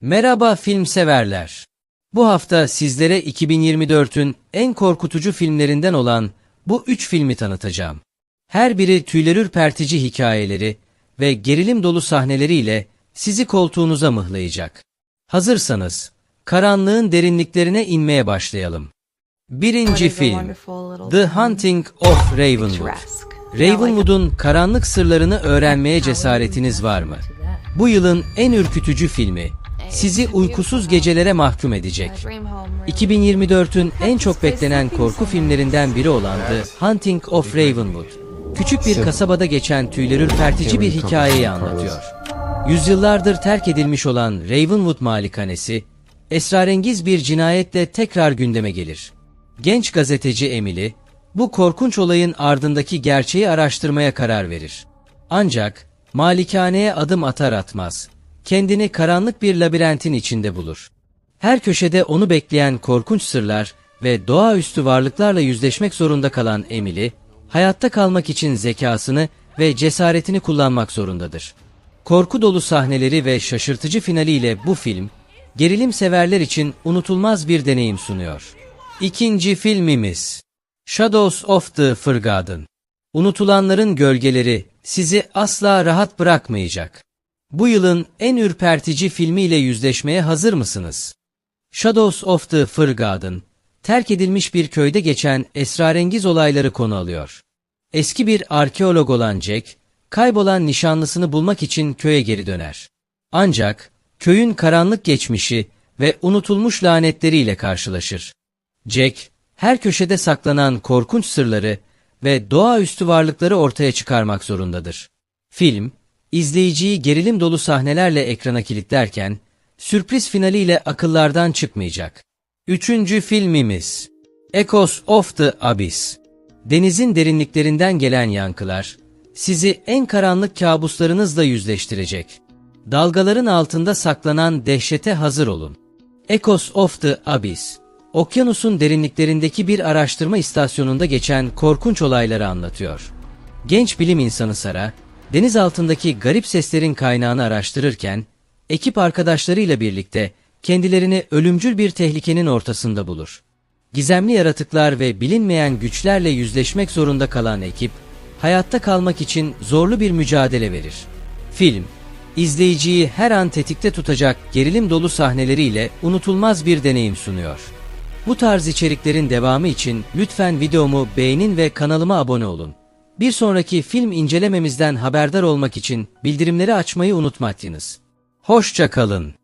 Merhaba film severler. Bu hafta sizlere 2024'ün en korkutucu filmlerinden olan bu üç filmi tanıtacağım. Her biri tüyler ürpertici hikayeleri ve gerilim dolu sahneleriyle sizi koltuğunuza mıhlayacak. Hazırsanız, karanlığın derinliklerine inmeye başlayalım. Birinci film, The Hunting of Ravenwood. Ravenwood'un karanlık sırlarını öğrenmeye cesaretiniz var mı? Bu yılın en ürkütücü filmi sizi uykusuz gecelere mahkum edecek. 2024'ün en çok beklenen korku filmlerinden biri olan The Hunting of Ravenwood, küçük bir kasabada geçen tüyler ürpertici bir hikayeyi anlatıyor. Yüzyıllardır terk edilmiş olan Ravenwood malikanesi, esrarengiz bir cinayetle tekrar gündeme gelir. Genç gazeteci Emily, bu korkunç olayın ardındaki gerçeği araştırmaya karar verir. Ancak malikaneye adım atar atmaz, kendini karanlık bir labirentin içinde bulur. Her köşede onu bekleyen korkunç sırlar ve doğaüstü varlıklarla yüzleşmek zorunda kalan Emily, hayatta kalmak için zekasını ve cesaretini kullanmak zorundadır. Korku dolu sahneleri ve şaşırtıcı finaliyle bu film, gerilim severler için unutulmaz bir deneyim sunuyor. İkinci filmimiz Shadows of the Forgotten. Unutulanların gölgeleri sizi asla rahat bırakmayacak. Bu yılın en ürpertici filmiyle yüzleşmeye hazır mısınız? Shadows of the Forgotten, terk edilmiş bir köyde geçen esrarengiz olayları konu alıyor. Eski bir arkeolog olan Jack, kaybolan nişanlısını bulmak için köye geri döner. Ancak köyün karanlık geçmişi ve unutulmuş lanetleriyle karşılaşır. Jack, her köşede saklanan korkunç sırları ve doğaüstü varlıkları ortaya çıkarmak zorundadır. Film, izleyiciyi gerilim dolu sahnelerle ekrana kilitlerken, sürpriz finaliyle akıllardan çıkmayacak. Üçüncü filmimiz Echoes of the Abyss. Denizin derinliklerinden gelen yankılar, sizi en karanlık kabuslarınızla yüzleştirecek. Dalgaların altında saklanan dehşete hazır olun. Echoes of the Abyss, okyanusun derinliklerindeki bir araştırma istasyonunda geçen korkunç olayları anlatıyor. Genç bilim insanı Sara, deniz altındaki garip seslerin kaynağını araştırırken, ekip arkadaşlarıyla birlikte kendilerini ölümcül bir tehlikenin ortasında bulur. Gizemli yaratıklar ve bilinmeyen güçlerle yüzleşmek zorunda kalan ekip, hayatta kalmak için zorlu bir mücadele verir. Film, izleyiciyi her an tetikte tutacak gerilim dolu sahneleriyle unutulmaz bir deneyim sunuyor. Bu tarz içeriklerin devamı için lütfen videomu beğenin ve kanalıma abone olun. Bir sonraki film incelememizden haberdar olmak için bildirimleri açmayı unutmayınız. Hoşça kalın.